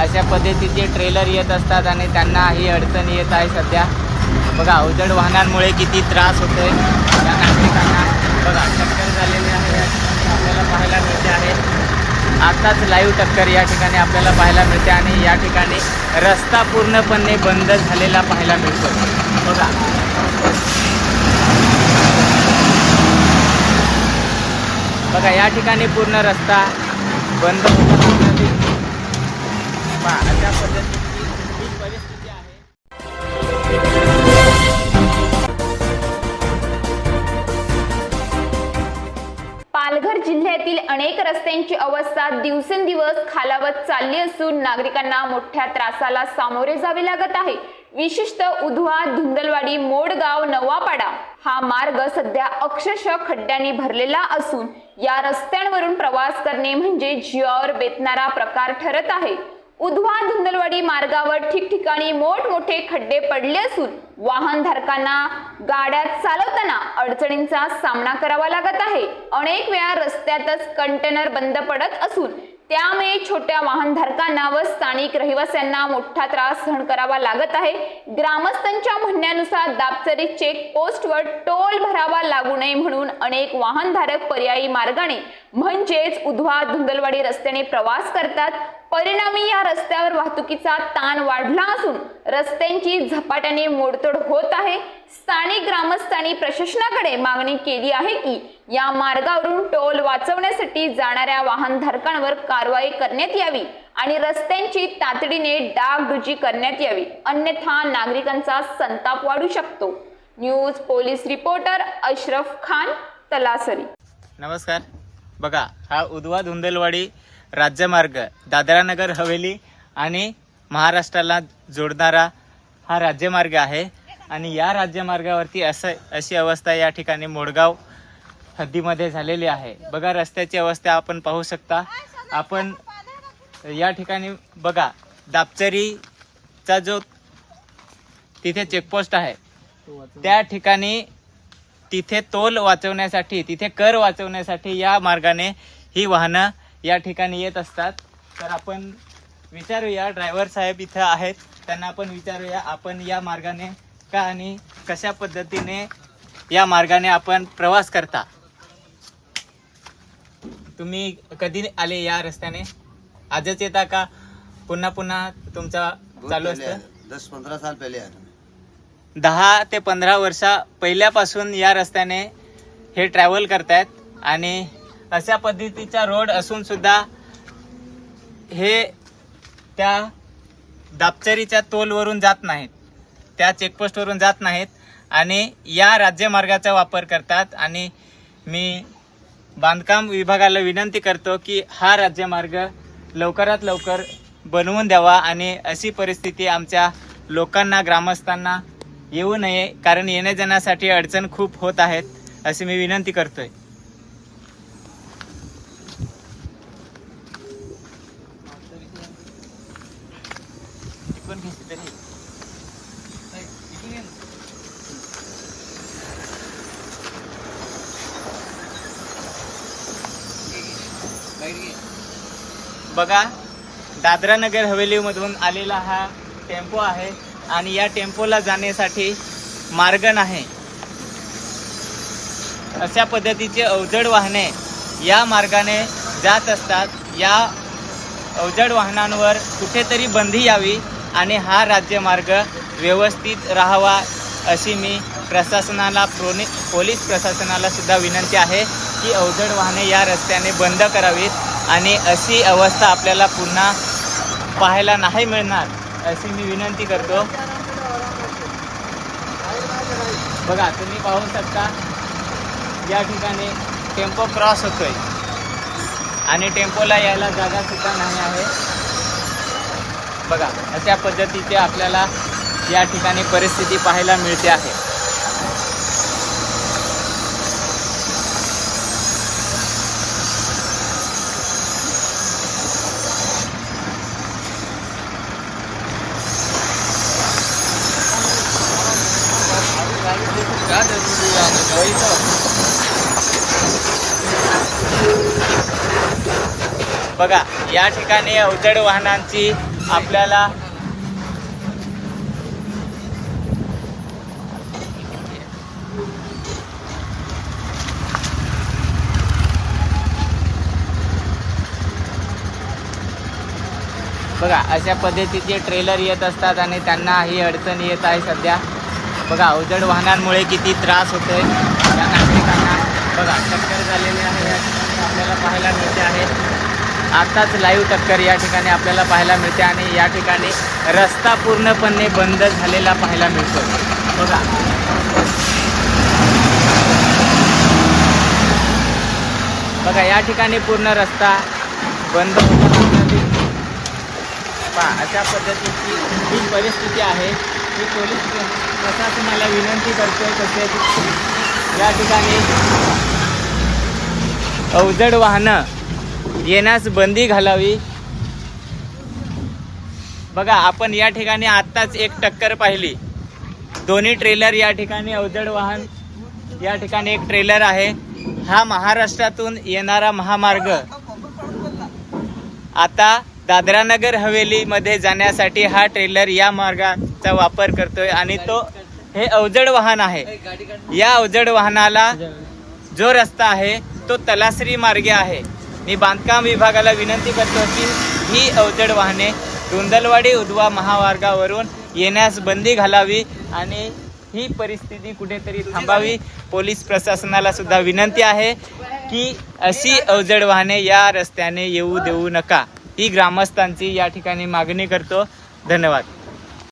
अशा पद्धतीचे ट्रेलर येत असतात आणि त्यांना ही अडचण येत आहे सध्या. बघा अवजड वाहनांमुळे किती त्रास होतोय. या नागरिकांना बघा टक्कर झालेली आहे आपल्याला पाहायला मिळते आहे. आत्ताच लाईव्ह टक्कर या ठिकाणी आपल्याला पाहायला मिळते आणि या ठिकाणी रस्ता पूर्णपणे बंद झालेला पाहायला मिळतो. बघा. बघा या ठिकाणी पूर्ण रस्ता बंद होता या दिसतो. पद्धतीची ही परिस्थिती आहे पालघर जिल्ह्यातील अनेक रस्त्यांची अवस्था दिवसेंदिवस खालावत चालली असून नागरिकांना मोठ्या त्रासाला सामोरे जावे लागत आहे विशिष्ट उधवा धुंदलवाडी मोडगाव नवापाडा हा मार्ग सध्या अक्षरशः खड्ड्यांनी भरलेला असून या रस्त्यांवरून प्रवास करणे म्हणजे जीवावर बेतणारा प्रकार ठरत आहे उधवा धुंदलवाडी मार्गावर ठिकठिकाणी मोठमोठे खड्डे पडले असून वाहनधारकांना गाड्या चालवताना अडचणींचा सामना करावा लागत आहे. अनेक वेळा रस्त्यातच कंटेनर बंद पडत असून त्यामुळे छोट्या वाहनधारकांना व स्थानिक रहिवाशांना मोठा त्रास सहन करावा लागत आहे. ग्रामस्थांच्या म्हणण्यानुसार दापचरी चेक पोस्टवर टोल भरावा लागू नये म्हणून अनेक वाहनधारक पर्यायी मार्गाने म्हणजेच उधवा धुंदलवाडी रस्त्याने प्रवास करतात. परिणामी या रस्त्यावर वाहतुकीचा ताण वाढला असून रस्त्यांची झपाट्याने मोडतोड होत आहे. स्थानिक ग्रामस्थांनी प्रशासनाकडे मागणी केली आहे की या मार्गावरून टोल वाचवण्यासाठी जाणाऱ्या वाहनधारकांवर कारवाई करण्यात यावी आणि रस्त्यांची तातडीने डागडुजी करण्यात यावी. अन्यथा नागरिकांचा संताप वाढू शकतो. News police reporter Ashraf Khan Talasari. नमस्कार. बघा हा उदवा धुंदलवाडी राज्यमार्ग दादरानगर हवेली आणि महाराष्ट्राला जोडणारा हा राज्यमार्ग आहे. आणि या राज्यमार्गावरती असं अशी अवस्था या ठिकाणी मोडगाव हद्दीमध्ये झालेली आहे. बघा रस्त्याची अवस्था आपण पाहू शकता. आपण या ठिकाणी बघा दापचरीचा जो तिथे चेकपोस्ट आहे त्या ठिकाणी तिथे तोल वाचवण्यासाठी तिथे कर वाचवण्यासाठी या मार्गाने ही वाहनं या ठिकाणी येत असतात. तर आपण विचारूया ड्रायव्हर साहेब इथं आहेत. त्यांना आपण विचारूया आपण या मार्गाने का आणि कशा पद्धतीने या मार्गाने आपण प्रवास करता? तुम्ही कधी आले या रस्त्याने? आजच येता का? पुन्हा पुन्हा तुमचा चालू असतं? दस पंद्रह साल पहले था दहा ते पंधरा वर्षा पहिल्यापासून या रस्त्याने हे ट्रॅव्हल करतायत. आणि अशा पद्धतीचा रोड असून सुद्धा हे त्या दापचरीच्या तोलवरून जात नाहीत. त्या चेकपोस्टवरून जात नाहीत. आणि या राज्यमार्गाचा वापर करतात. आणि मी बांधकाम विभागाला विनंती करतो की हा राज्यमार्ग लवकरात लवकर बनवून द्यावा. आणि अशी परिस्थिती आमच्या लोकांना ग्रामस्थांना येऊ नये कारण येण्या जाण्यासाठी अडचण खूप होत आहेत अशी मी विनंती करतोय. बघा दादरा नगर हवेलीमधून आलेला हा टेम्पो आहे. आणि या टेम्पोला जाण्यासाठी मार्ग नाही. अशा पद्धतीचे अवजड वाहने या मार्गाने जात असतात. या अवजड वाहनांवर कुठेतरी बंदी यावी आणि हा राज्यमार्ग व्यवस्थित राहावा अशी मी प्रशासनाला प्रोनि पोलीस प्रशासनाला सुद्धा विनंती आहे की अवजड वाहने या रस्त्याने बंद करावीत आणि अशी अवस्था आपल्याला पुन्हा पाहायला नाही मिळणार अशी मी विनंती करतो. बघा तुम्ही पाहू शकता या ठिकाणी टेम्पो क्रॉस होतोय. आणि टेम्पोला यायला जागा सुद्धा नाही आहे. बघा अशा पद्धतीचे आपल्याला या ठिकाणी परिस्थिती पाहायला मिळते आहे. बघा या ठिकाणी अवजड वाहनांची आपल्याला बघा अशा पद्धतीचे ट्रेलर येत असतात आणि त्यांना ही अडचण येत आहे सध्या. बघा अवजड वाहनांमुळे किती त्रास होतोय. या नागरिकांना बघा टक्कर झालेली आहे या ठिकाणी आपल्याला पाहायला मिळते आहे. आत्ताच लाईव्ह टक्कर या ठिकाणी आपल्याला पाहायला मिळते आणि या ठिकाणी रस्ता पूर्णपणे बंद झालेला पाहायला मिळतो बघा. बघा या ठिकाणी पूर्ण रस्ता बंद होता. पहा अशा पद्धतीची ही परिस्थिती आहे. मी पोलीस प्रशासनाला विनंती करतोय तसेच या ठिकाणी अवजड वाहनं येण्यास बंदी घालावी. बघा आपण या ठिकाणी आत्ताच एक टक्कर पाहिली. दोन्ही ट्रेलर या ठिकाणी अवजड वाहन या ठिकाणी एक ट्रेलर आहे. हा महाराष्ट्रातून येणारा महामार्ग. आता दादरा नगर हवेलीमध्ये जाण्यासाठी हा ट्रेलर या मार्गाचा वापर करतोय आणि तो हे अवजड वाहन आहे. या अवजड वाहनाला जो रस्ता आहे तो तलासरी मार्गे आहे. मी बांधकाम विभागाला विनंती करतो की ही अवजड वाहने धुंदलवाडी उद्वा महामार्गावरून येण्यास बंदी घालावी आणि ही परिस्थिती कुठेतरी थांबावी. पोलीस प्रशासनाला सुद्धा विनंती आहे की अशी अवजड वाहने या रस्त्याने येऊ देऊ नका. ही ग्रामस्थांची या ठिकाणी मागणी करतो. धन्यवाद.